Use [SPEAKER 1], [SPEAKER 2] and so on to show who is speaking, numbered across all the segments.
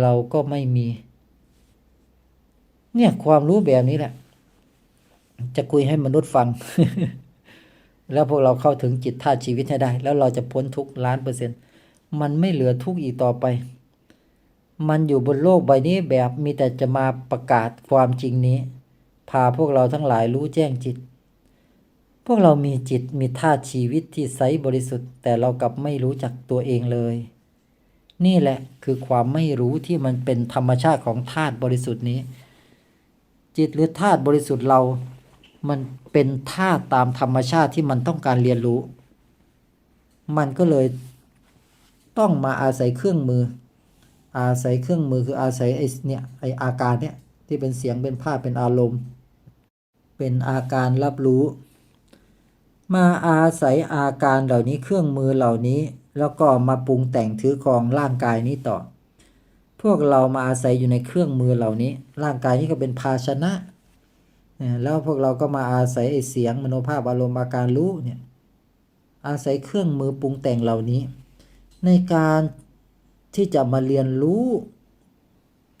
[SPEAKER 1] เราก็ไม่มี เนี่ยความรู้แบบนี้แหละ จะคุยให้มนุษย์ฟัง แล้วพวกเราเข้าถึงจิตธาตุชีวิตให้ได้ แล้วเราจะพ้นทุกล้านเปอร์เซ็นต์มันไม่เหลือทุกอีกต่อไป มันอยู่บนโลกใบนี้แบบมีแต่จะมาประกาศความจริงนี้ พาพวกเราทั้งหลายรู้แจ้งจิต พวกเรามีจิตมีธาตุชีวิตที่ใสบริสุทธิ์ แต่เรากลับไม่รู้จักตัวเองเลย นี่แหละคือความไม่รู้ที่มันเป็นธรรมชาติของธาตุบริสุทธิ์นี้ จิตหรือธาตุบริสุทธิ์เรา มันเป็นธาตุตามธรรมชาติที่มันต้องการเรียนรู้ มันก็เลยต้องมาอาศัยเครื่องมือ อาศัยเครื่องมือคืออาศัยไอ้เนี่ยไอ้อาการเนี่ยที่เป็นเสียงเป็นภาพเป็นอารมณ์ เป็นอาการรับรู้ มาอาศัยอาการเหล่านี้เครื่องมือเหล่านี้ แล้วก็มาปรุงแต่งถือครองร่างกายนี้ต่อ พวกเรามาอาศัยอยู่ในเครื่องมือเหล่านี้ ร่างกายนี้ก็เป็นภาชนะ แล้วพวกเราก็มาอาศัยไอเสียงมโนภาพอารมณ์อาการรู้เนี่ยอาศัยเครื่องมือปรุงแต่งเหล่านี้ ในการที่จะมาเรียนรู้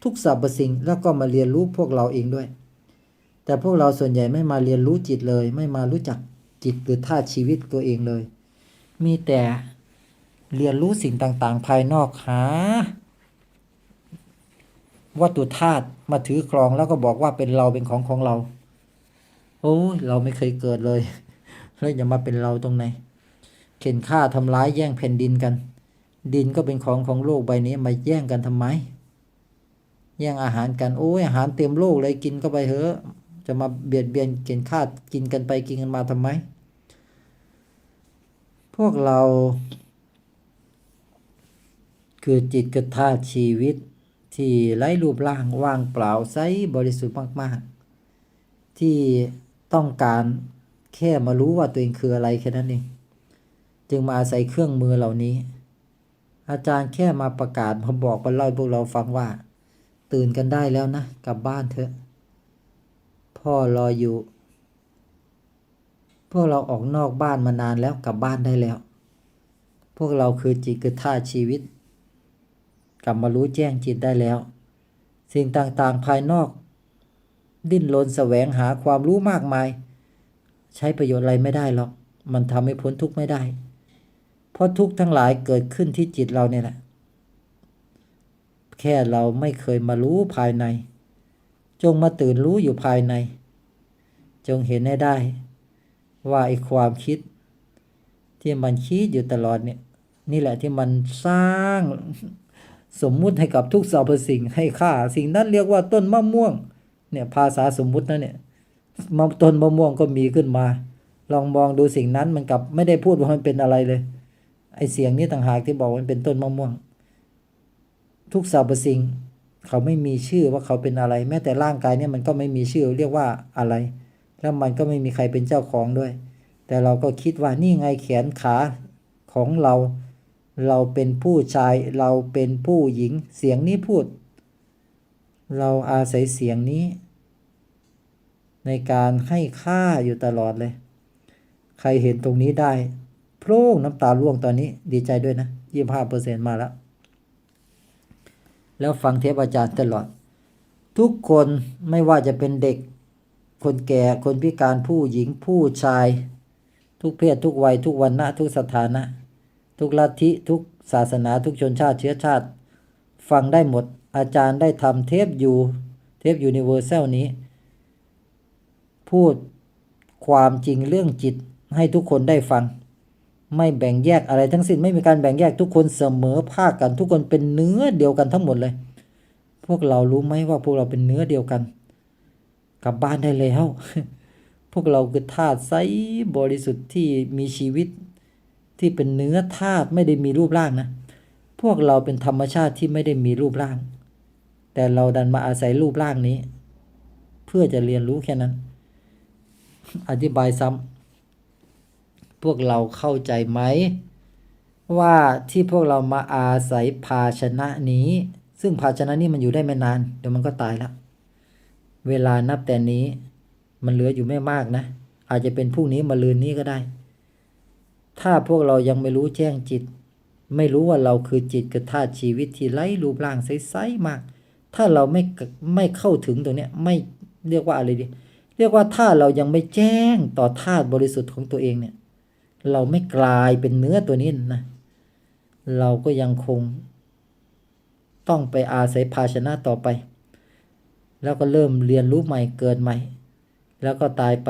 [SPEAKER 1] ทุกสรรพสิ่งแล้วก็มาเรียนรู้พวกเราเองด้วย แต่พวกเราส่วนใหญ่ไม่มาเรียนรู้จิตเลย ไม่มารู้จักจิตหรือธาชีวิตตัวเองเลย มีแต่ เรียนรู้สิ่งต่างๆ ภายนอกหาวัตถุธาตุมาถือครองแล้วก็บอกว่าเป็นเราเป็นของของเรา โอ้ยเราไม่เคยเกิดเลยแล้วอย่ามาเป็นเราตรงไหน เข็นฆ่าทำร้ายแย่งแผ่นดินกัน ดินก็เป็นของของโลกใบนี้มาแย่งกันทำไม แย่งอาหารกันโอ้ยอาหารเต็มโลกเลยกินก็ไปเถอะจะมาเบียดเบียนเข็นฆ่ากินกันไปกินกันมาทำไม พวกเรา คือจิตกธาตุชีวิต ที่ไร้รูปร่างว่างเปล่าใสบริสุทธิ์มาก ๆ ที่ต้องการแค่มารู้ว่าตัวเองคืออะไรแค่นั้นเองจึงมาอาศัยเครื่องมือเหล่านี้ อาจารย์แค่มาประกาศมาบอกมาเล่าพวกเราฟังว่า ตื่นกันได้แล้วนะ กลับบ้านเถอะ พ่อรออยู่ พวกเราออกนอกบ้านมานานแล้วกลับบ้านได้แล้ว พวกเราคือจิตคือธาชีวิต กลับมารู้แจ้งจิตได้แล้ว สิ่งต่างๆภายนอก ดิ้นรนแสวงหาความรู้มากมาย ใช้ประโยชน์อะไรไม่ได้หรอก มันทำให้พ้นทุกข์ไม่ได้ เพราะทุกข์ทั้งหลายเกิดขึ้นที่จิตเราเนี่ยแหละ แค่เราไม่เคยมารู้ภายใน จงมาตื่นรู้อยู่ภายใน จงเห็นให้ได้ ว่าไอ้ความคิด ที่มันคิดอยู่ตลอดเนี่ย นี่แหละที่มันสร้าง สมมุติให้กับทุกสรรพสิ่งให้ค่า สิ่งนั้นเรียกว่าต้นมะม่วง เนี่ยภาษาสมมุตินะเนี่ยมะต้นมะม่วงก็มีขึ้นมา ลองมองดูสิ่งนั้นมันกับไม่ได้พูดว่ามันเป็นอะไรเลย ไอเสียงนี้ต่างหากที่บอกมันเป็นต้นมะม่วง ทุกสรรพสิ่ง เขาไม่มีชื่อว่าเขาเป็นอะไร แม้แต่ร่างกายเนี่ยมันก็ไม่มีชื่อเรียกว่าอะไร แล้วมันก็ไม่มีใครเป็นเจ้าของด้วย แต่เราก็คิดว่านี่ไงแขนขาของเรา เราเป็นผู้ชาย เราเป็นผู้หญิง เสียงนี้พูด เราอาศัยเสียงนี้ ในการให้ค่าอยู่ตลอดเลย ใครเห็นตรงนี้ได้โพร่งน้ำตาร่วงตอนนี้ดีใจด้วยนะยี่ห้าเปอร์เซ็นมาแล้ว แล้วฟังเทปอาจารย์ตลอด ทุกคนไม่ว่าจะเป็นเด็ก คนแก่ คนพิการผู้หญิงผู้ชาย ทุกเพศทุกวัยทุกวันนะทุกสถานะ ทุกลัทธิทุกศาสนาทุกชนชาติเชื้อชาติ ฟังได้หมดอาจารย์ได้ทำเทปอยู่เทปยูนิเวอร์แซลนี้ พูดความจริงเรื่องจิตให้ทุกคนได้ฟัง ไม่แบ่งแยกอะไรทั้งสิ้นไม่มีการแบ่งแยกทุกคนเสมอภาคกันทุกคนเป็นเนื้อเดียวกันทั้งหมดเลย พวกเรารู้ไหมว่าพวกเราเป็นเนื้อเดียวกัน กลับบ้านได้แล้วพวกเราคือธาตุใสบริสุทธิ์ที่มีชีวิต ที่เป็นเนื้อธาตุไม่ได้มีรูปร่างนะ พวกเราเป็นธรรมชาติที่ไม่ได้มีรูปร่าง แต่เราดันมาอาศัยรูปร่างนี้ เพื่อจะเรียนรู้แค่นั้น อธิบายซ้ำพวกเราเข้าใจไหม ว่าที่พวกเรามาอาศัยภาชนะนี้ ซึ่งภาชนะนี้มันอยู่ได้ไม่นาน เดี๋ยวมันก็ตายแล้วเวลานับแต่นี้ มันเหลืออยู่ไม่มากนะ อาจจะเป็นพรุ่งนี้มาลืนนี้ก็ได้ ถ้าพวกเรายังไม่รู้แจ้งจิต ไม่รู้ว่าเราคือจิตกับธาตุชีวิตที่ไร้รูปร่างใสๆมาก ถ้าเราไม่ไม่เข้าถึงตรงนี้ไม่เรียกว่าอะไรดี เรียกว่าถ้าเรายังไม่แจ้งต่อธาตุบริสุทธิ์ของตัวเองเนี่ย เราไม่กลายเป็นเนื้อตัวนี้นะ เราก็ยังคง ต้องไปอาศัยภาชนะต่อไป แล้วก็เริ่มเรียนรู้ใหม่เกิดใหม่ แล้วก็ตายไป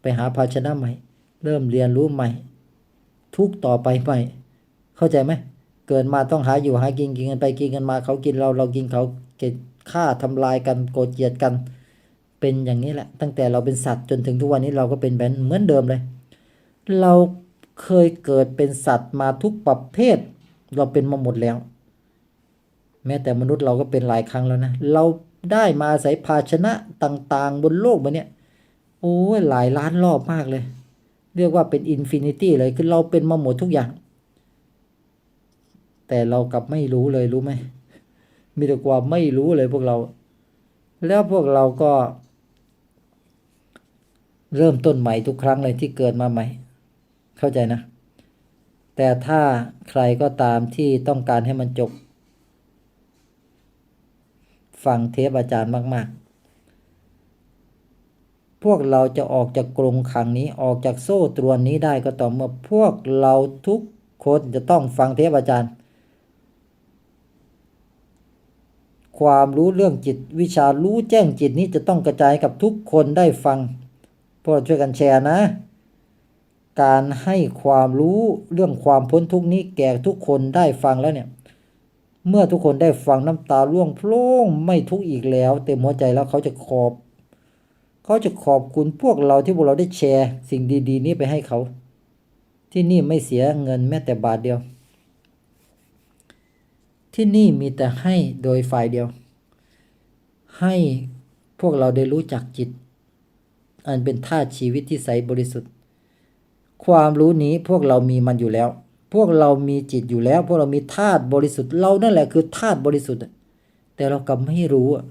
[SPEAKER 1] ไปหาภาชนะใหม่ เริ่มเรียนรู้ใหม่ ทุกต่อไปใหม่ เข้าใจไหม เกิดมาต้องหาอยู่หากินกินกันไปกินกันมาเขากินเราเรากินเขาเกลียดฆ่าทำลายกันโกรธเกลียดกัน เป็นอย่างนี้แหละ ตั้งแต่เราเป็นสัตว์จนถึงทุกวันนี้เราก็เป็นแบบเหมือนเดิมเลย เราเคยเกิดเป็นสัตว์มาทุกประเภท เราเป็นมาหมดแล้ว แม้แต่มนุษย์เราก็เป็นหลายครั้งแล้วนะ เราได้มาอาศัยภาชนะต่างๆ บนโลกมาเนี่ยโอ้ยหลายล้านรอบมากเลย เรียกว่าเป็นอินฟินิตี้เลยคือเราเป็นมาหมดทุกอย่าง แต่เรากลับไม่รู้เลยรู้ไหมมีแต่ความไม่รู้เลยพวกเรา แล้วพวกเราก็ เริ่มต้นใหม่ทุกครั้งเลยที่เกิดมาใหม่ เข้าใจนะ แต่ถ้าใครก็ตามที่ต้องการให้มันจบฟังเทปอาจารย์มาก ๆ พวกเราจะออกจากกรงขังนี้ออกจากโซ่ตรวนนี้ได้ก็ต่อเมื่อพวกเราทุกคนจะต้องฟังเทปอาจารย์ ความรู้เรื่องจิตวิชารู้แจ้งจิตนี้จะต้องกระจายกับทุกคนได้ฟัง พวกเราช่วยกันแชร์นะ การให้ความรู้เรื่องความพ้นทุกนี้แก่ทุกคนได้ฟังแล้วเนี่ย เมื่อทุกคนได้ฟังน้ำตาร่วงโพล่งไม่ทุกข์อีกแล้ว เต็มหัวใจแล้วเขาจะขอบ เขาจะขอบคุณพวกเราที่พวกเราได้แชร์ สิ่งดี ๆ นี้ไปให้เขา ที่นี่ไม่เสียเงินแม้แต่บาทเดียว ที่นี่มีแต่ให้โดยฝ่ายเดียว ให้พวกเราได้รู้จักจิต อันเป็นธาตุชีวิตที่ใสบริสุทธิ์ ความรู้นี้พวกเรามีมันอยู่แล้ว พวกเรามีจิตอยู่แล้ว พวกเรามีธาตุบริสุทธิ์ เรานั่นแหละคือธาตุบริสุทธิ์แต่เรากลับไม่รู้อะ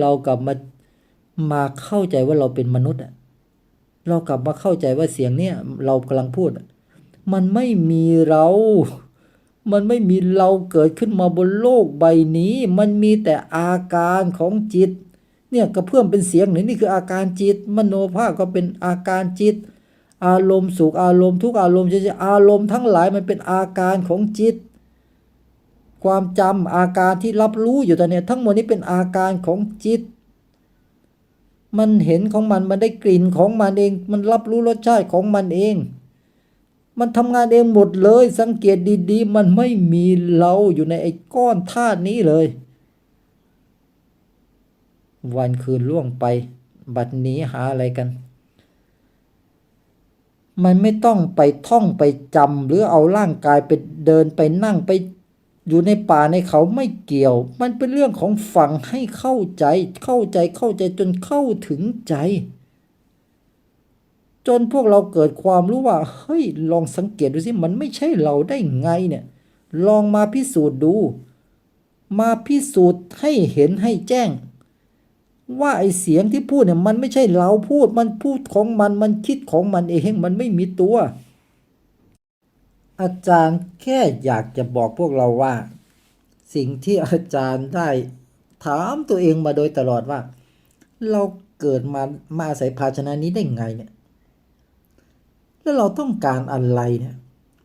[SPEAKER 1] เรากลับมา มาเข้าใจว่าเราเป็นมนุษย์อะเรากลับมาเข้าใจว่าเสียงเนี้ยเรากำลังพูด มันไม่มีเรา มันไม่มีเราเกิดขึ้นมาบนโลกใบนี้ มันมีแต่อาการของจิต เนี่ยกระเพื่อมเป็นเสียงหนึ่งนี่คืออาการจิต มโนภาพก็เป็นอาการจิต อารมณ์สุขอารมณ์ทุกอารมณ์เฉยๆอารมณ์ทั้งหลายมันเป็นอาการของจิต ความจำอาการที่รับรู้อยู่ตอนนี้ทั้งหมดนี้เป็นอาการของจิต มันเห็นของมันมันได้กลิ่นของมันเอง มันรับรู้รสชาติของมันเอง มันทำงานเองหมดเลย สังเกตดีๆ มันไม่มีเราอยู่ในไอ้ก้อนธาตุนี้เลย วันคืนล่วงไป บัดนี้หาอะไรกัน มันไม่ต้องไปท่องไปจำหรือเอาร่างกายไปเดินไปนั่งไป อยู่ในป่าในเขาไม่เกี่ยว มันเป็นเรื่องของฝังให้เข้าใจ เข้าใจเข้าใจจนเข้าถึงใจ จนพวกเราเกิดความรู้ว่า เฮ้ย ลองสังเกตดูสิ มันไม่ใช่เราได้ไงเนี่ย ลองมาพิสูจน์ดู มาพิสูจน์ให้เห็นให้แจ้ง ว่าไอเสียงที่พูดเนี่ย มันไม่ใช่เราพูด มันพูดของมัน มันคิดของมันเอง มันไม่มีตัว อาจารย์แค่อยากจะบอกพวกเราว่า สิ่งที่อาจารย์ได้ถามตัวเองมาโดยตลอดว่า เราเกิดมามาอาศัยภาชนะนี้ได้ไงเนี่ย แล้วเราต้องการอะไรเนี่ย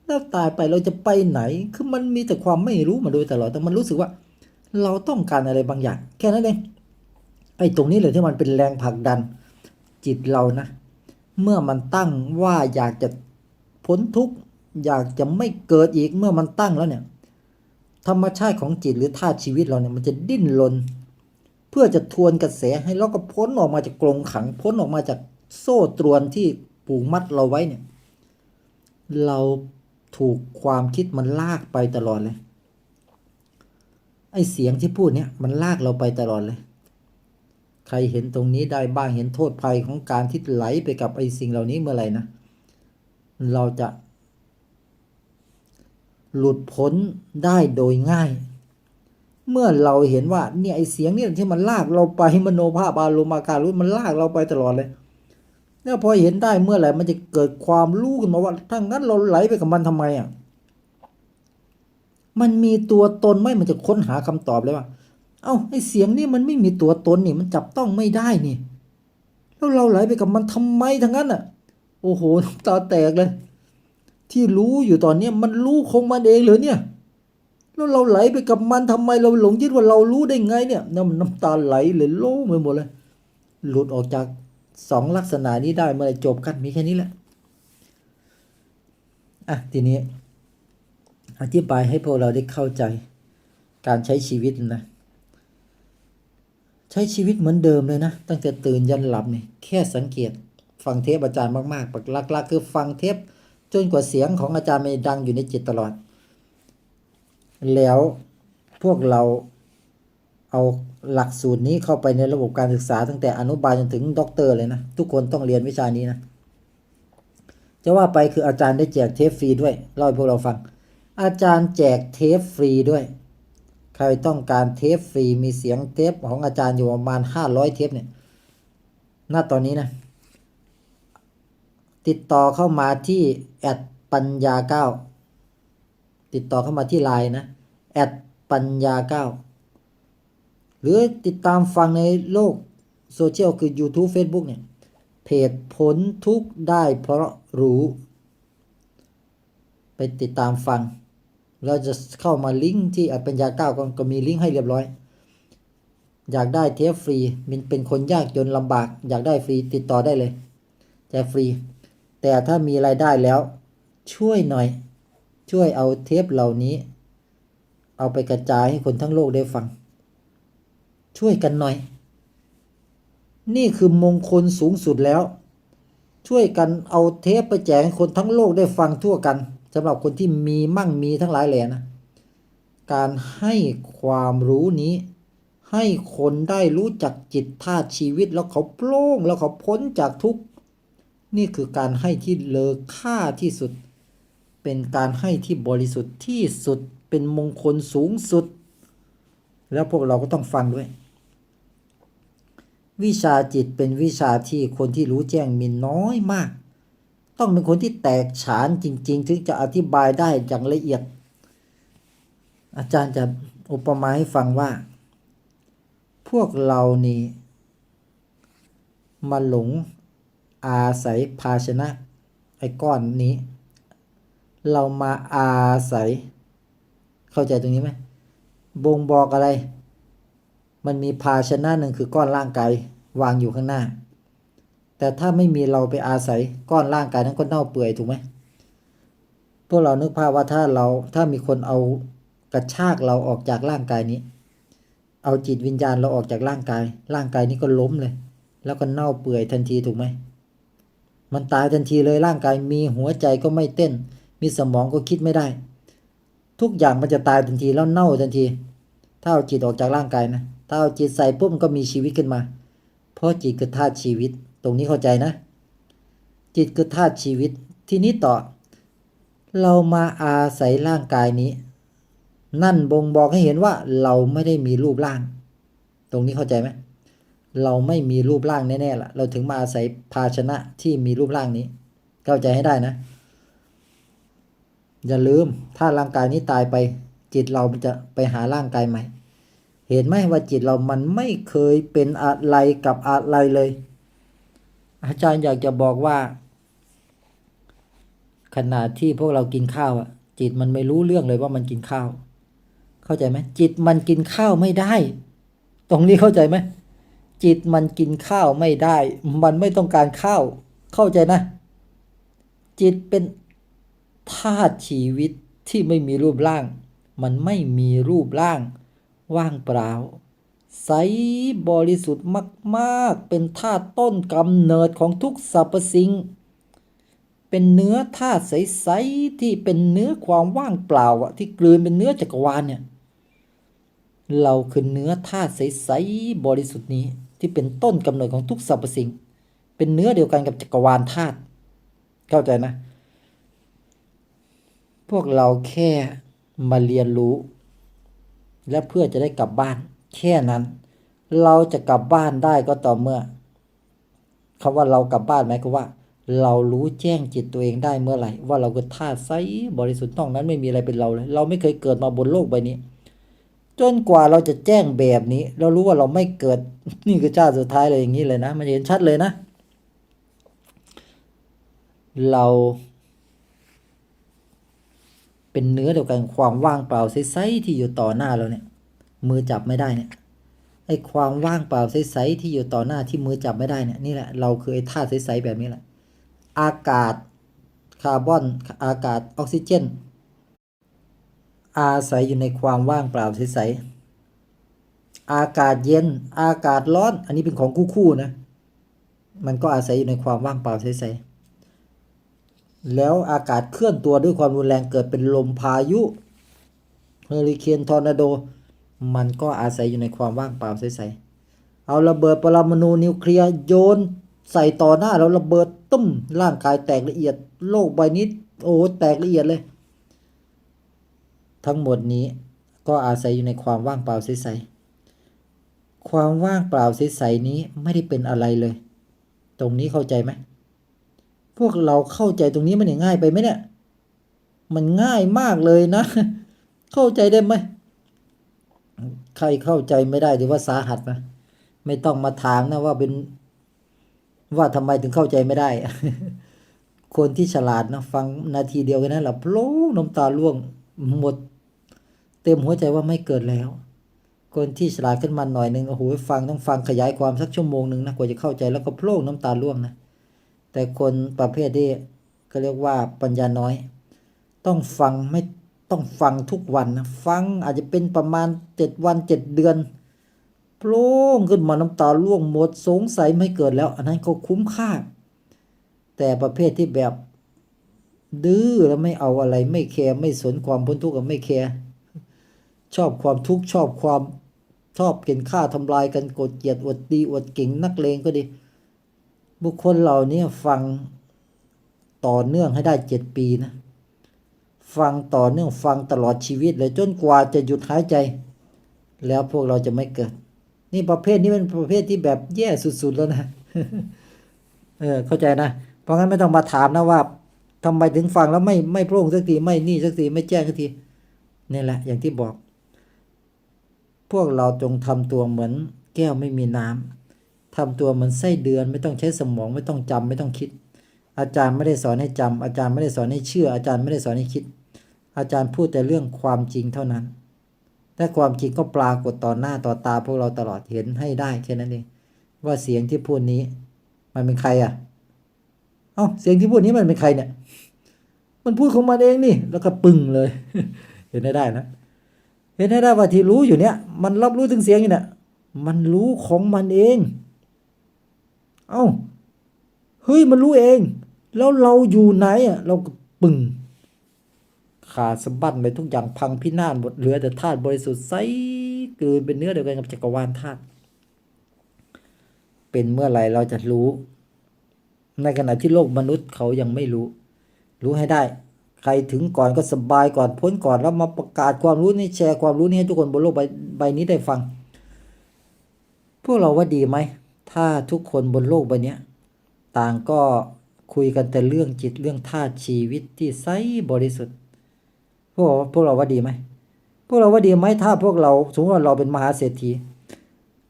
[SPEAKER 1] แล้วตายไปเราจะไปไหน คือมันมีแต่ความไม่รู้มาโดยตลอด แต่มันรู้สึกว่า เราต้องการอะไรบางอย่าง แค่นั้นเองไอ้ตรงนี้เลยที่มันเป็นแรงผลักดันจิตเรานะ เมื่อมันตั้งว่าอยากจะพ้นทุกข์ อยากจะไม่เกิดอีกเมื่อมันตั้งแล้วเนี่ย ธรรมชาติของจิตหรือธาตุชีวิตเราเนี่ยมันจะดิ้นรนเพื่อจะทวนกระแสให้เราก็พ้นออกมาจากกรงขังพ้นออกมาจากโซ่ตรวนที่ผูกมัดเราไว้เนี่ย เราถูกความคิดมันลากไปตลอดเลย ไอ้เสียงที่พูดเนี่ยมันลากเราไปตลอดเลย ใครเห็นตรงนี้ได้บ้างเห็นโทษภัยของการที่ไหลไปกับไอ้สิ่งเหล่านี้เมื่อไหร่นะ เราจะ หลุดพ้นได้โดยง่าย เมื่อเราเห็นว่าเนี่ยไอเสียงเนี่ยที่มันลากเราไปมโนภาพอารมณ์อาการรู้มันลากเราไปตลอดเลยแล้วพอเห็นได้เมื่อไหร่มันจะเกิดความรู้ขึ้นมาว่าถ้างั้นเราไหลไปกับมันทำไมอะมันมีตัวตนไหมมันจะค้นหาคำตอบเลยว่า เอ้าไอเสียงนี่มันไม่มีตัวตนนี่มันจับต้องไม่ได้นี่แล้วเราไหลไปกับมันทำไมทั้งนั้นอะ โอ้โหตาแตกเลย ที่รู้อยู่ตอนนี้มันรู้ของมันเองเหรอเนี่ยแล้วเราไหลไปกับมันทำไมเราหลงยึดว่าเรารู้ได้ไงเนี่ยน้ำน้ำตาไหลเลยโล่งไปหมดเลย หลุดออกจากสองลักษณะนี้ได้เมื่อไรจบกันมีแค่นี้แหละอะทีนี้อธิบายให้พวกเราได้เข้าใจการใช้ชีวิตนะ ใช้ชีวิตเหมือนเดิมเลยนะ ตั้งแต่ตื่นยันหลับนี่แค่สังเกต ฟังเทปอาจารย์มากๆปักลักๆคือฟังเทป จนกว่าเสียงของอาจารย์มันดังอยู่ในจิตตลอด แล้วพวกเราเอาหลักสูตรนี้เข้าไปในระบบการศึกษาตั้งแต่อนุบาลจนถึงด็อกเตอร์เลยนะ ทุกคนต้องเรียนวิชานี้นะ จะว่าไปคืออาจารย์ได้แจกเทปฟรีด้วยเล่าให้พวกเราฟัง อาจารย์แจกเทปฟรีด้วย ใครต้องการเทปฟรีมีเสียงเทปของอาจารย์อยู่ประมาณห้าร้อยเทปเนี่ยณตอนนี้นะ ติดต่อเข้ามาที่แอดปัญญาเก้าติดต่อเข้ามาที่ไลน์นะแอดปัญญาเก้าหรือติดตามฟังในโลกโซเชียลคือ YouTube Facebook เนี่ย เพจผลทุกได้เพราะรู้ ไปติดตามฟัง เราจะเข้ามาลิงก์ที่อัดปัญญาเก้าก็ก็มีลิงก์ให้เรียบร้อย อยากได้เทปฟรี มันเป็นคนยากจนลำบาก อยากได้ฟรีติดต่อได้เลยแจกฟรี แต่ถ้ามีรายได้แล้ว ช่วยหน่อย ช่วยเอาเทปเหล่านี้ เอาไปกระจายให้คนทั้งโลกได้ฟัง ช่วยกันหน่อย นี่คือมงคลสูงสุดแล้ว ช่วยกันเอาเทปไปแจกให้คนทั้งโลกได้ฟังทั่วกันสำหรับคนที่มีมั่งมีทั้งหลายแหล่นะ การให้ความรู้นี้ให้คนได้รู้จักจิตธาตุชีวิตแล้วเขาโปร่งแล้วเขาพ้นจากทุกข์ นี่คือการให้ที่เลอค่าที่สุด เป็นการให้ที่บริสุทธิ์ที่สุด เป็นมงคลสูงสุด แล้วพวกเราก็ต้องฟังด้วย วิชาจิตเป็นวิชาที่คนที่รู้แจ้งมีน้อยมาก ต้องเป็นคนที่แตกฉานจริง ๆ ถึงจะอธิบายได้อย่างละเอียด อาจารย์จะอุปมาให้ฟังว่า พวกเรานี่มาหลง อาศัยภาชนะไอ้ก้อนนี้ เรามาอาศัย เข้าใจตรงนี้ไหมบ่งบอกอะไร มันมีภาชนะหนึ่งคือก้อนร่างกายวางอยู่ข้างหน้า แต่ถ้าไม่มีเราไปอาศัยก้อนร่างกายนั้นก็เน่าเปื่อยถูกไหมพวกเรานึกภาพว่าถ้าเราถ้ามีคนเอากระชากเราออกจากร่างกายนี้ เอาจิตวิญญาณเราออกจากร่างกาย ร่างกายนี้ก็ล้มเลย แล้วก็เน่าเปื่อยทันทีถูกไหม มันตายทันทีเลยร่างกายมีหัวใจก็ไม่เต้น มีสมองก็คิดไม่ได้ ทุกอย่างมันจะตายทันทีแล้วเน่าทันที ถ้าเอาจิตออกจากร่างกายนะ ถ้าเอาจิตใส่ปุ๊บมันก็มีชีวิตขึ้นมา เพราะจิตคือธาตุชีวิต ตรงนี้เข้าใจนะ จิตคือธาตุชีวิต ทีนี้ต่อ เรามาอาศัยร่างกายนี้ นั่นบ่งบอกให้เห็นว่าเราไม่ได้มีรูปร่าง ตรงนี้เข้าใจไหม เราไม่มีรูปร่างแน่ๆล่ะ เราถึงมาอาศัยภาชนะที่มีรูปร่างนี้ เข้าใจให้ได้นะ อย่าลืมถ้าร่างกายนี้ตายไป จิตเราจะไปหาร่างกายใหม่เห็นไหมว่าจิตเรามันไม่เคยเป็นอะไรกับอะไรเลย อาจารย์อยากจะบอกว่า ขณะที่พวกเรากินข้าวอะจิตมันไม่รู้เรื่องเลยว่ามันกินข้าว เข้าใจไหมจิตมันกินข้าวไม่ได้ ตรงนี้เข้าใจไหม จิตมันกินข้าวไม่ได้ มันไม่ต้องการข้าว เข้าใจนะ จิตเป็นธาตุชีวิตที่ไม่มีรูปร่าง มันไม่มีรูปร่าง ว่างเปล่า ใสบริสุทธิ์มาก ๆ เป็นธาตุต้นกำเนิดของทุกสรรพสิ่ง เป็นเนื้อธาตุใส ๆ ที่เป็นเนื้อความว่างเปล่าอะที่กลืนเป็นเนื้อจักรวาลเนี่ย เราคือเนื้อธาตุใส ๆ บริสุทธิ์นี้ ที่เป็นต้นกำเนิดของทุกสรรพสิ่ง เป็นเนื้อเดียวกันกับจักรวาลธาตุเข้าใจนะ พวกเราแค่มาเรียนรู้ และเพื่อจะได้กลับบ้าน แค่นั้น เราจะกลับบ้านได้ก็ต่อเมื่อคำว่าเรากลับบ้านหมายความว่า เรารู้แจ้งจิตตัวเองได้เมื่อไหร่ ว่าเราคือธาตุใสบริสุทธิ์นอกนั้นไม่มีอะไรเป็นเราเลย เราไม่เคยเกิดมาบนโลกใบนี้ จนกว่าเราจะแจ้งแบบนี้ เรารู้ว่าเราไม่เกิด นี่คือชาติสุดท้ายเลยอย่างนี้เลยนะ มันเห็นชัดเลยนะ เราเป็นเนื้อเดียวกันความว่างเปล่าใสๆที่อยู่ต่อหน้าเราเนี่ย มือจับไม่ได้เนี่ยไอ้ความว่างเปล่าใสๆที่อยู่ต่อหน้าที่มือจับไม่ได้เนี่ยนี่แหละเราคือไอ้ธาตุใสๆแบบนี้แหละ อากาศคาร์บอนอากาศออกซิเจน อาศัยอยู่ในความว่างเปล่าใสๆอากาศเย็น อากาศร้อน อันนี้เป็นของคู่ๆนะ มันก็อาศัยอยู่ในความว่างเปล่าใสๆแล้วอากาศเคลื่อนตัวด้วยความรุนแรงเกิดเป็นลมพายุเฮอริเคนทอร์นาโด มันก็อาศัยอยู่ในความว่างเปล่าใสๆเอาระเบิดปรมาณูนิวเคลียร์โยน ใส่ต่อหน้าแล้วระเบิดตุ้มร่างกายแตกละเอียด โลกใบนี้โอ้แตกละเอียดเลย ทั้งหมดนี้ก็อาศัยอยู่ในความว่างเปล่าใสๆความว่างเปล่าใสๆนี้ไม่ได้เป็นอะไรเลย ตรงนี้เข้าใจไหมพวกเราเข้าใจตรงนี้มันง่ายไปไหมเนี่ย มันง่ายมากเลยนะ เข้าใจได้ไหมใครเข้าใจไม่ได้ถือว่าสาหัสนะไม่ต้องมาถามนะว่าเป็น ว่าทำไมถึงเข้าใจไม่ได้ คนที่ฉลาดนะ ฟังนาทีเดียวกันนั้นแหละโผล่น้ำตาล่วงหมด เต็มหัวใจว่าไม่เกิดแล้ว คนที่ฉลาดขึ้นมาหน่อยหนึ่งโอ้โหฟังต้องฟังขยายความสักชั่วโมงหนึ่งนะกว่าจะเข้าใจแล้วก็โผล่น้ำตาล่วงนะแต่คนประเภทที่ก็เรียกว่าปัญญาน้อย ต้องฟังไม่ต้องฟังทุกวันนะฟังอาจจะเป็นประมาณเจ็ดวันเจ็ดเดือนโผล่ขึ้นมาน้ำตาล่วงหมดสงสัยไม่เกิดแล้ว อันนั้นก็คุ้มค่า แต่ประเภทที่แบบดื้อแล้วไม่เอาอะไรไม่แคร์ไม่สนความพ้นทุกข์กับไม่แคร์ ชอบความทุกข์ชอบความชอบเก่งฆ่าทำลายกันกดเกลียดอวดดีอวดเก่งนักเลงก็ดี บุคคลเหล่านี้ฟังต่อเนื่องให้ได้เจ็ดปีนะ ฟังต่อเนื่องฟังตลอดชีวิตเลยจนกว่าจะหยุดหายใจ แล้วพวกเราจะไม่เกิด นี่ประเภทนี้เป็นประเภทที่แบบแย่สุด ๆ แล้วนะ เออเข้าใจนะ เพราะงั้นไม่ต้องมาถามนะว่าทำไมถึงฟังแล้วไม่ไม่โปร่งสักทีไม่นี่สักทีไม่แจ้งสักทีนี่แหละ อย่างที่บอก พวกเราจงทำตัวเหมือนแก้วไม่มีน้ำทำตัวเหมือนไส้เดือนไม่ต้องใช้สมองไม่ต้องจำไม่ต้องคิด อาจารย์ไม่ได้สอนให้จำอาจารย์ไม่ได้สอนให้เชื่อ อาจารย์ไม่ได้สอนให้คิด อาจารย์พูดแต่เรื่องความจริงเท่านั้นแต่ความจริงก็ปรากฏต่อหน้าต่อตาพวกเราตลอดเห็นให้ได้แค่นั้นเองว่าเสียงที่พูดนี้ มันเป็นใครอะ เอ้าเสียงที่พูดนี้มันเป็นใครเนี่ย มันพูดของมันเองนี่ แล้วก็ปึ้งเลย เห็นได้ได้นะ เห็นได้ได้ว่าที่รู้อยู่เนี่ย มันรับรู้ถึงเสียงอยู่เนี่ยมันรู้ของมันเอง เอ้า เฮ้ย มันรู้เอง แล้วเราอยู่ไหนอะ เราก็ปึ้งขาดสะบั้นไปทุกอย่างพังพินาศหมดเหลือแต่ธาตุบริสุทธิ์ใสกลืนเป็นเนื้อเดียวกันกับจักรวาลธาตุ เป็นเมื่อไหร่เราจะรู้ ในขณะที่โลกมนุษย์เขายังไม่รู้ รู้ให้ได้ ใครถึงก่อนก็สบายก่อนพ้นก่อนแล้วมาประกาศความรู้นี้แชร์ความรู้นี้ให้ทุกคนบนโลกใบใบนี้ได้ฟัง พวกเราว่าดีไหม ถ้าทุกคนบนโลกใบนี้ต่างก็คุยกันแต่เรื่องจิตเรื่องธาตุชีวิตที่ใสบริสุทธิ์ พวกพวกเราว่าดีไหม พวกเราว่าดีไหมถ้าพวกเราสมมติว่าเราเป็นมหาเศรษฐี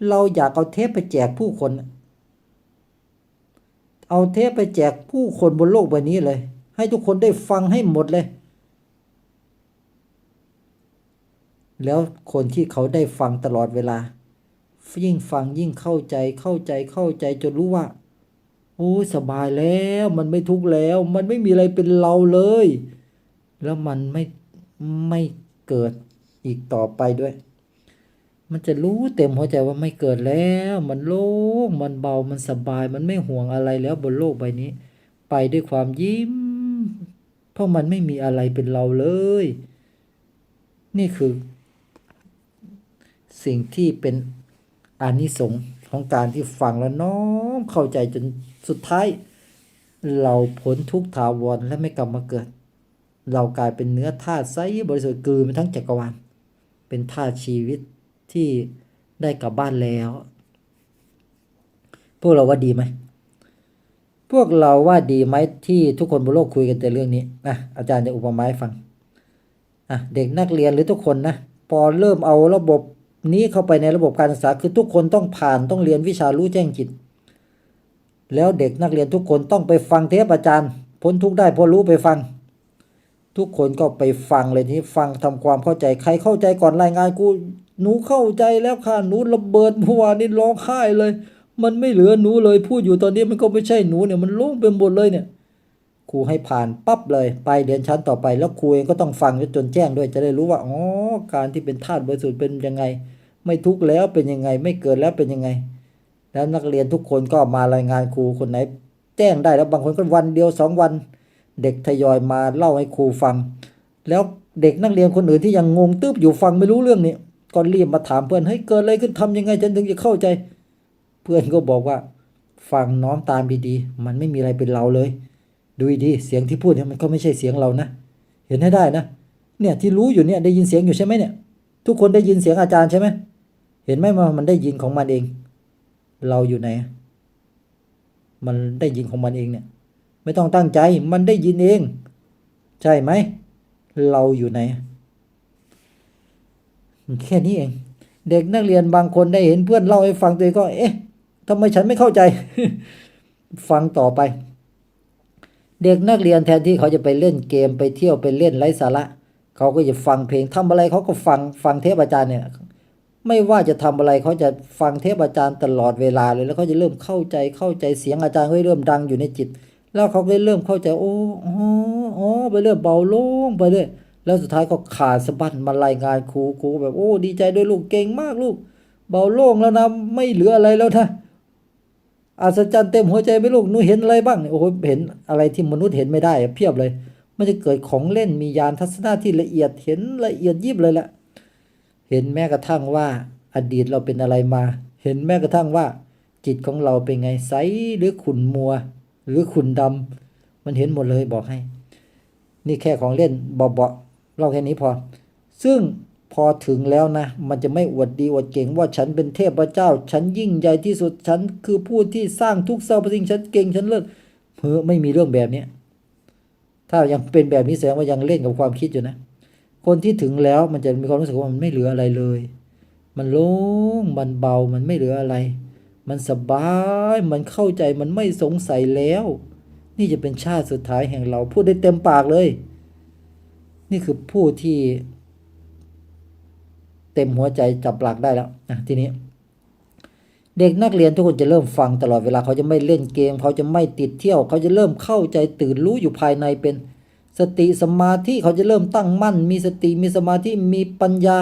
[SPEAKER 1] เราอยากเอาเทปไปแจกผู้คน เอาเทปไปแจกผู้คนบนโลกใบนี้เลย ให้ทุกคนได้ฟังให้หมดเลย แล้วคนที่เขาได้ฟังตลอดเวลา ยิ่งฟังยิ่งเข้าใจเข้าใจเข้าใจจนรู้ว่า โอ้ยสบายแล้วมันไม่ทุกข์แล้ว มันไม่มีอะไรเป็นเราเลย แล้วมันไม่ไม่เกิดอีกต่อไปด้วย มันจะรู้เต็มหัวใจว่าไม่เกิดแล้ว มันโล่งมันเบามันสบาย มันไม่ห่วงอะไรแล้วบนโลกใบนี้ ไปด้วยความยิ้ม ราะมันไม่มีอะไรเป็นเราเลย นี่คือ สิ่งที่เป็นอานิสงส์ของการที่ฟังแล้วน้อมเข้าใจจนสุดท้าย เราพ้นทุกข์ถาวรและไม่กลับมาเกิด เรากลายเป็นเนื้อธาตุใสบริสุทธิ์กลืนไปทั้งจักรวาลเป็นธาตุชีวิตที่ได้กลับบ้านแล้ว พวกเราว่าดีไหม พวกเราว่าดีไหมที่ทุกคนบนโลกคุยกันแต่เรื่องนี้นะอาจารย์จะอุปมาให้ฟังอะเด็กนักเรียนหรือทุกคนนะพอเริ่มเอาระบบนี้เข้าไปในระบบการศึกษาคือทุกคนต้องผ่านต้องเรียนวิชารู้แจ้งจิต แล้วเด็กนักเรียนทุกคนต้องไปฟังเทปอาจารย์ พ้นทุกได้พราะรู้ไปฟัง ทุกคนก็ไปฟังเลยนี้ฟังทำความเข้าใจใครเข้าใจก่อนรายงานกูหนูเข้าใจแล้วค่ะหนูระเบิดเมื่อวานนี้ร้องไห้เลย มันไม่เหลือหนูเลยพูดอยู่ตอนนี้มันก็ไม่ใช่หนูเนี่ยมันโล่งไปหมดเลยเนี่ยครูให้ผ่านปั๊บเลยไปเรียนชั้นต่อไปแล้วครูเองก็ต้องฟังจนแจ้งด้วยจะได้รู้ว่าอ๋อการที่เป็นธาตุบริสุทธิ์เป็นยังไง ไม่ทุกข์แล้วเป็นยังไง ไม่เกิดแล้วเป็นยังไง แล้วนักเรียนทุกคนก็มารายงานครูคนไหน แจ้งได้แล้วบางคนก็วันเดียวสองวัน เด็กทยอยมาเล่าให้ครูฟัง แล้วเด็กนักเรียนคนอื่นที่ยังงงตึ๊บอยู่ฟังไม่รู้เรื่องนี้ก็รีบมาถามเพื่อนเฮ้ยเกิดอะไรขึ้นทำยังไงฉันถึงจะเข้าใจ เพื่อนก็บอกว่าฟังน้อมตามดีๆ มันไม่มีอะไรเป็นเราเลย ดูดีเสียงที่พูดเนี่ยมันก็ไม่ใช่เสียงเรานะ เห็นให้ได้นะ เนี่ยที่รู้อยู่เนี่ยได้ยินเสียงอยู่ใช่ไหมเนี่ย ทุกคนได้ยินเสียงอาจารย์ใช่ไหม เห็นไหมมันได้ยินของมันเอง เราอยู่ไหน มันได้ยินของมันเองเนี่ย ไม่ต้องตั้งใจ มันได้ยินเอง ใช่ไหม เราอยู่ไหน แค่นี้เอง เด็กนักเรียนบางคนได้เห็นเพื่อนเล่าให้ฟังตัวเองก็ เอ๊ะ ทำไมฉันไม่เข้าใจ ฟังต่อไป เด็กนักเรียนแทนที่เขาจะไปเล่นเกมไปเที่ยวไปเล่นไร้สาระ เขาก็จะฟังเพลงทำอะไรเขาก็ฟังฟังเทปอาจารย์เนี่ย ไม่ว่าจะทำอะไรเขาจะฟังเทปอาจารย์ตลอดเวลาเลย แล้วเขาจะเริ่มเข้าใจเข้าใจเสียงอาจารย์ก็เริ่มดังอยู่ในจิต แล้วเขาก็เริ่มเข้าใจ โอ้อ๋ออ๋อไปเรื่อยเบาลงไปเรื่อยแล้วสุดท้ายก็ขาดสะบั้นมารายงานครูครูแบบโอ้ ดีใจด้วยลูกเก่งมากลูก เบาโล่งแล้วนะไม่เหลืออะไรแล้วนะ อัศจรรย์เต็มหัวใจไหมลูกหนูเห็นอะไรบ้างเนี่ยโอ้โหเห็นอะไรที่มนุษย์เห็นไม่ได้เพียบเลย มันจะเกิดของเล่นมียานทัศนะที่ละเอียดเห็นละเอียดยิบเลยแหละเห็นแม้กระทั่งว่าอดีตเราเป็นอะไรมา เห็นแม้กระทั่งว่า จิตของเราเป็นไงใสหรือขุ่นมัว หรือขุ่นดำมันเห็นหมดเลยบอกให้ นี่แค่ของเล่นเบาๆเล่าแค่นี้พอ ซึ่ง พอถึงแล้วนะ มันจะไม่อวดดีอวดเก่งว่าฉันเป็นเทพเจ้า ฉันยิ่งใหญ่ที่สุด ฉันคือผู้ที่สร้างทุกสรรพสิ่ง ฉันเก่ง ฉันเลิศเพ้อไม่มีเรื่องแบบเนี้ ถ้ายังเป็นแบบนี้แสดงว่ายังเล่นกับความคิดอยู่นะ คนที่ถึงแล้วมันจะมีความรู้สึกว่ามันไม่เหลืออะไรเลย มันโล่ง มันเบา มันไม่เหลืออะไร มันสบาย มันเข้าใจ มันไม่สงสัยแล้ว นี่จะเป็นชาติสุดท้ายแห่งเรา พูดได้เต็มปากเลย นี่คือผู้ที่ เต็มหัวใจจับหลักได้แล้วนะทีนี้ เด็กนักเรียนทุกคนจะเริ่มฟังตลอดเวลาเขาจะไม่เล่นเกม เขาจะไม่ติดเที่ยว เขาจะเริ่มเข้าใจตื่นรู้อยู่ภายในเป็นสติสมาธิเขาจะเริ่มตั้งมั่น มีสติมีสมาธิมีปัญญา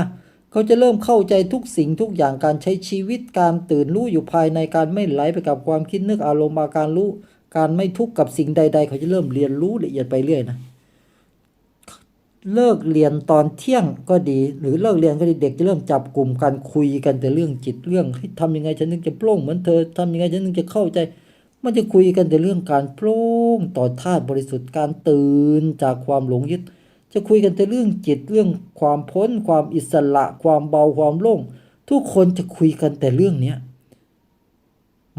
[SPEAKER 1] เขาจะเริ่มเข้าใจทุกสิ่งทุกอย่างการใช้ชีวิตการตื่นรู้อยู่ภายในการไม่ไหลไปกับความคิดนึกอารมณ์อาการรู้ การไม่ทุกข์กับสิ่งใด ๆ เขาจะเริ่มเรียนรู้ละเอียดไปเรื่อยนะ เลิกเรียนตอนเที่ยงก็ดี หรือเลิกเรียนก็ดีเด็กจะเริ่มจับกลุ่มกันคุยกันแต่เรื่องจิตเรื่องให้ทำยังไงฉันถึงจะโปร่งเหมือนเธอทำยังไงฉันถึงจะเข้าใจ มันจะคุยกันแต่เรื่องการโปร่งต่อธาตุบริสุทธิ์การตื่นจากความหลงยึด จะคุยกันแต่เรื่องจิตเรื่องความพ้น ความอิสระ ความเบาความโล่งทุกคนจะคุยกันแต่เรื่องเนี้ย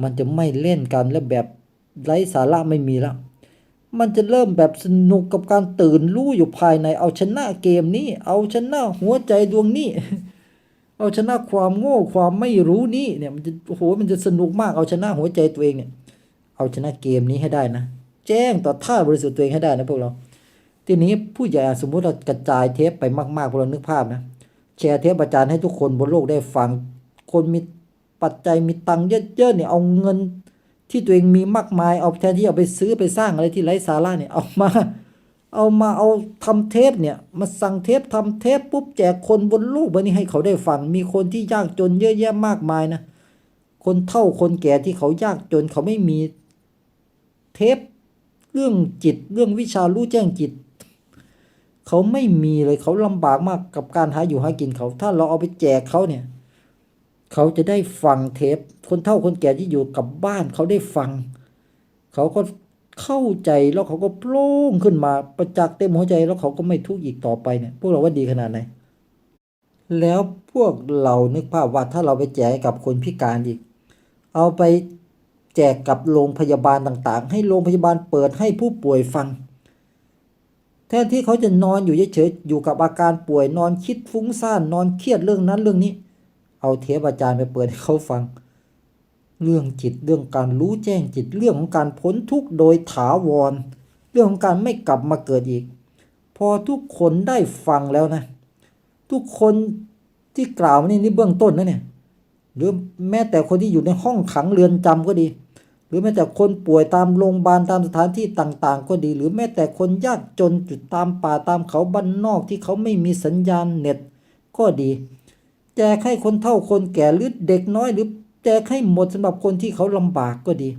[SPEAKER 1] มันจะไม่เล่นกันและแบบไร้สาระไม่มีแล้ว มันจะเริ่มแบบสนุกกับการตื่นรู้อยู่ภายในเอาชนะเกมนี้ เอาชนะหัวใจดวงนี้ เอาชนะความโง่ความไม่รู้นี้เนี่ยมันจะโอ้โหมันจะสนุกมากเอาชนะหัวใจตัวเองเนี่ย เอาชนะเกมนี้ให้ได้นะ แจ้งต่อท่าบริสุทธิ์ตัวเองให้ได้นะพวกเรา ทีนี้ผู้ใหญ่สมมุติเรากระจายเทปไปมากๆพวกเรานึกภาพนะแชร์เทปอาจารย์ให้ทุกคนบนโลกได้ฟังคนมีปัจจัยมีตังค์เยอะๆเนี่ยเอาเงิน ที่ตัวเองมีมากมายเอาแทนที่เอาไปซื้อไปสร้างอะไรที่ไร้สาระเนี่ยเอามา เอามาเอาทำเทปเนี่ยมาสั่งเทปทำเทปปุ๊บแจกคนบนโลกใบนนี้ให้เขาได้ฟัง มีคนที่ยากจนเยอะแยะมากมายนะ คนเท่าคนแก่ที่เขายากจนเขาไม่มีเทปเรื่องจิตเรื่องวิชารู้แจ้งจิต เขาไม่มีเลยเขาลำบากมากกับการหาอยู่หากินเขา ถ้าเราเอาไปแจกเขาเนี่ย เขาจะได้ฟังเทป คนเฒ่าคนแก่ที่อยู่กับบ้านเขาได้ฟัง เขาก็เข้าใจแล้วเขาก็โปร่งขึ้นมาประจักษ์เต็มหัวใจแล้วเขาก็ไม่ทุกข์อีกต่อไปเนี่ยพวกเราว่าดีขนาดไหนแล้วพวกเรานึกภาพว่าถ้าเราไปแจกกับคนพิการอีก เอาไปแจกกับโรงพยาบาลต่างๆ ให้โรงพยาบาลเปิดให้ผู้ป่วยฟัง แทนที่เขาจะนอนอยู่เฉยๆอยู่กับอาการป่วยนอนคิดฟุ้งซ่านนอนเครียดเรื่องนั้นเรื่องนี้ เอาเทปอาจารย์ไปเปิดให้เขาฟัง เรื่องจิตเรื่องการรู้แจ้งจิตเรื่องของการพ้นทุกข์โดยถาวร เรื่องของการไม่กลับมาเกิดอีก พอทุกคนได้ฟังแล้วนะ ทุกคนที่กล่าวมานี่นี่เบื้องต้นนะเนี่ยหรือแม้แต่คนที่อยู่ในห้องขังเรือนจำก็ดี หรือแม้แต่คนป่วยตามโรงพยาบาลตามสถานที่ต่าง ๆ ก็ดี หรือแม้แต่คนยากจนจุดตามป่าตามเขาบ้านนอกที่เขาไม่มีสัญญาณเน็ตก็ดี แจกให้คนเฒ่าคนแก่หรือเด็กน้อย หรือแจกให้หมดสำหรับคนที่เขาลำบากก็ดี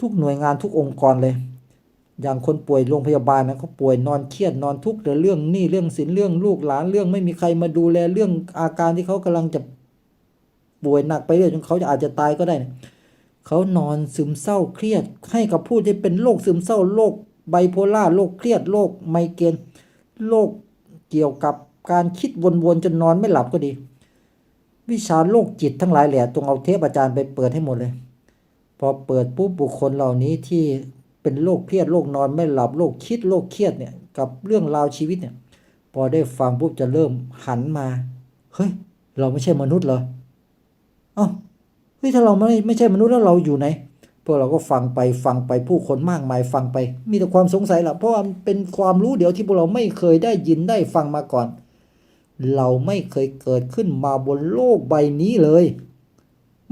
[SPEAKER 1] ทุกหน่วยงานทุกองค์กรเลย อย่างคนป่วยโรงพยาบาลนะเขาป่วยนอนเครียดนอนทุกข์เรื่องหนี้เรื่องสินเรื่องลูกหลานเรื่องไม่มีใครมาดูแลเรื่องอาการที่เขากำลังจะป่วยหนักไปเรื่อยจนเขาจะอาจจะตายก็ได้นะเขานอนซึมเศร้าเครียด ให้กับผู้ที่เป็นโรคซึมเศร้าโรคไบโพล่าโรคเครียดโรคไมเกรนโรคเกี่ยวกับการคิดวนๆจนนอนไม่หลับก็ดี วิชาโรคจิตทั้งหลายแหละตรงเอาเทปอาจารย์ไปเปิดให้หมดเลย พอเปิดปุ๊บบุคคลเหล่านี้ที่เป็นโรคเครียดโรคนอนไม่หลับโรคคิดโรคเครียดเนี่ยกับเรื่องราวชีวิตเนี่ย พอได้ฟังปุ๊บจะเริ่มหันมาเฮ้ยเราไม่ใช่มนุษย์เหรอเอ้าเฮ้ยถ้าเราไม่ไม่ใช่มนุษย์แล้วเราอยู่ไหนพวกเราก็ฟังไปฟังไปผู้คนมากมายฟังไป มีแต่ความสงสัยแหละเพราะว่ามันเป็นความรู้เดียวที่พวกเราไม่เคยได้ยินได้ฟังมาก่อน เราไม่เคยเกิดขึ้นมาบนโลกใบนี้เลย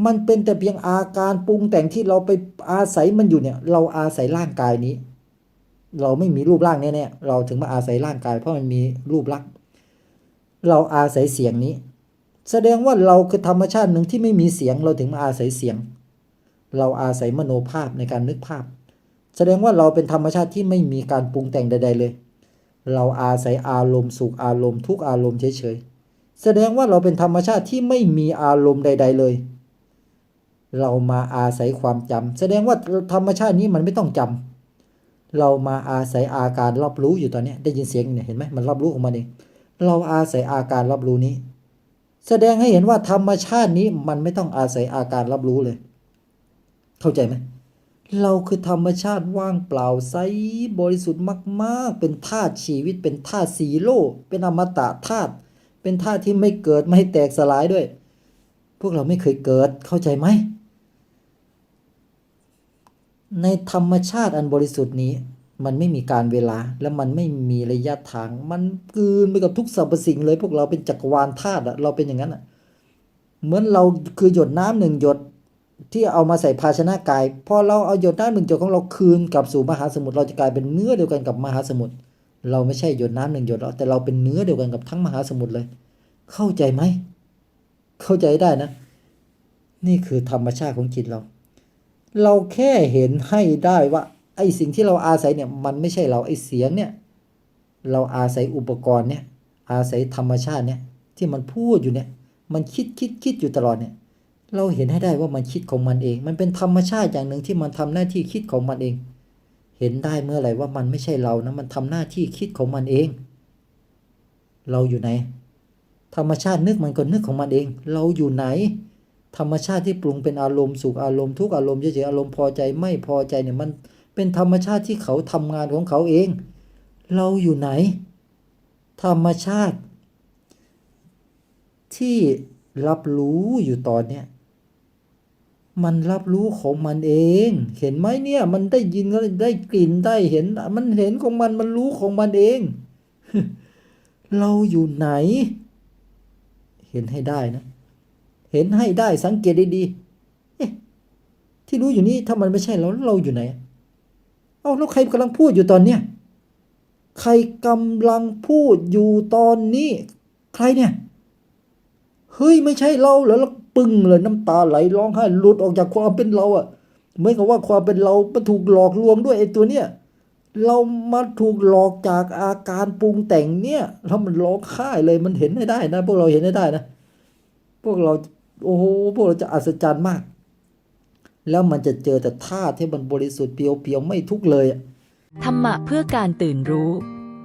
[SPEAKER 1] มันเป็นแต่เพียงอาการปรุงแต่งที่เราไปอาศัยมันอยู่เนี่ย เราอาศัยร่างกายนี้ เราไม่มีรูปร่างแน่ๆเราถึงมาอาศัยร่างกาย เพราะมันมีรูปลักษณ์เราอาศัยเสียงนี้ แสดงว่าเราคือธรรมชาติหนึ่งที่ไม่มีเสียง เราถึงมาอาศัยเสียง เราอาศัยมโนภาพในการนึกภาพ แสดงว่าเราเป็นธรรมชาติที่ไม่มีการปรุงแต่งใด ๆ เลย เราอาศัยอารมณ์สุขอารมณ์ทุกอารมณ์เฉยๆ แสดงว่าเราเป็นธรรมชาติที่ไม่มีอารมณ์ใด ๆเลย เรามาอาศัยความจำแสดงว่าธรรมชาตินี้มันไม่ต้องจำเรามาอาศัยอาการรับรู้อยู่ตอนนี้ได้ยินเสียงเนี่ยเห็นไหมมันรับรู้ออกมาเองเราอาศัยอาการรับรู้นี้ แสดงให้เห็นว่าธรรมชาตินี้มันไม่ต้องอาศัยอาการรับรู้เลย เข้าใจไหม เราคือธรรมชาติว่างเปล่าใสบริสุทธิ์มาก ๆ เป็นธาตุชีวิตเป็นธาตุสีโลกเป็นอมตะธาตุเป็นธาตุที่ไม่เกิดไม่แตกสลายด้วย พวกเราไม่เคยเกิดเข้าใจไหม ในธรรมชาติอันบริสุทธิ์นี้ มันไม่มีการเวลาและมันไม่มีระยะทาง มันกืนไปกับทุกสรรพสิ่งเลย พวกเราเป็นจักรวาลธาตุเราเป็นอย่างนั้นอะเหมือนเราคือหยดน้ำหนึ่งหยด ที่เอามาใส่ภาชนะกายพอเราเอาหยดน้ำหนึ่งหยดของเราคืนกลับสู่มหาสมุทรเราจะกลายเป็นเนื้อเดียวกันกับมหาสมุทรเราไม่ใช่หยดน้ำหนึ่งหยดแล้วแต่เราเป็นเนื้อเดียวกันกับทั้งมหาสมุทรเลย เข้าใจไหมเข้าใจได้นะ นี่คือธรรมชาติของจิตเรา เราแค่เห็นให้ได้ว่า ไอ้สิ่งที่เราอาศัยเนี่ยมันไม่ใช่เราไอ้เสียงเนี่ย เราอาศัยอุปกรณ์เนี่ย อาศัยธรรมชาติเนี่ย ที่มันพูดอยู่เนี่ย มันคิดคิดคิดอยู่ตลอดเนี่ย เราเห็นให้ได้ว่ามันคิดของมันเอง มันเป็นธรรมชาติอย่างหนึ่งที่มันทำหน้าที่คิดของมันเอง เห็นได้เมื่อไหร่ว่ามันไม่ใช่เรานะมันทำหน้าที่คิดของมันเอง เราอยู่ไหน ธรรมชาตินึกมันก็นึกของมันเอง เราอยู่ไหน ธรรมชาติที่ปรุงเป็นอารมณ์สุขอารมณ์ทุกอารมณ์เฉยๆอารมณ์พอใจไม่พอใจเนี่ยมันเป็นธรรมชาติที่เขาทำงานของเขาเอง เราอยู่ไหน ธรรมชาติ ที่รับรู้อยู่ตอนเนี้ย มันรับรู้ของมันเอง เห็นไหมเนี่ย มันได้ยินได้กลิ่นได้เห็น มันเห็นของมันมันรู้ของมันเอง เราอยู่ไหน เห็นให้ได้นะ เห็นให้ได้สังเกตดีๆเอ๊ะที่รู้อยู่นี่ถ้ามันไม่ใช่เราเราอยู่ไหน เอาแล้วใครกำลังพูดอยู่ตอนเนี้ยใครกำลังพูดอยู่ตอนนี้ ใครเนี่ย เฮ้ยไม่ใช่เราเหรอ ปึ้งเลยน้ำตาไหลร้องไห้หลุดออกจากความเป็นเราอะ่ะเหมือนกับว่าความเป็นเรามันถูกหลอกลวงด้วยไอ้ตัวเนี้ยเรามาถูกหลอกจากอาการปรุงแต่งเนี่ยแล้วมันร้องไห้เลยมันเห็นให้ได้นะ พวกเราเห็นให้ได้นะ พวกเราโอ้โหพวกเราจะอัศจรรย์มาก แล้วมันจะเจอแต่ธาตุที่มันบริสุทธิ์เพียวๆไม่ทุกเลย
[SPEAKER 2] ธรรมะเพื่อการตื่นรู้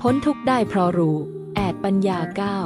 [SPEAKER 2] พ้นทุกได้เพราะรู้ แอดปัญญาเก้า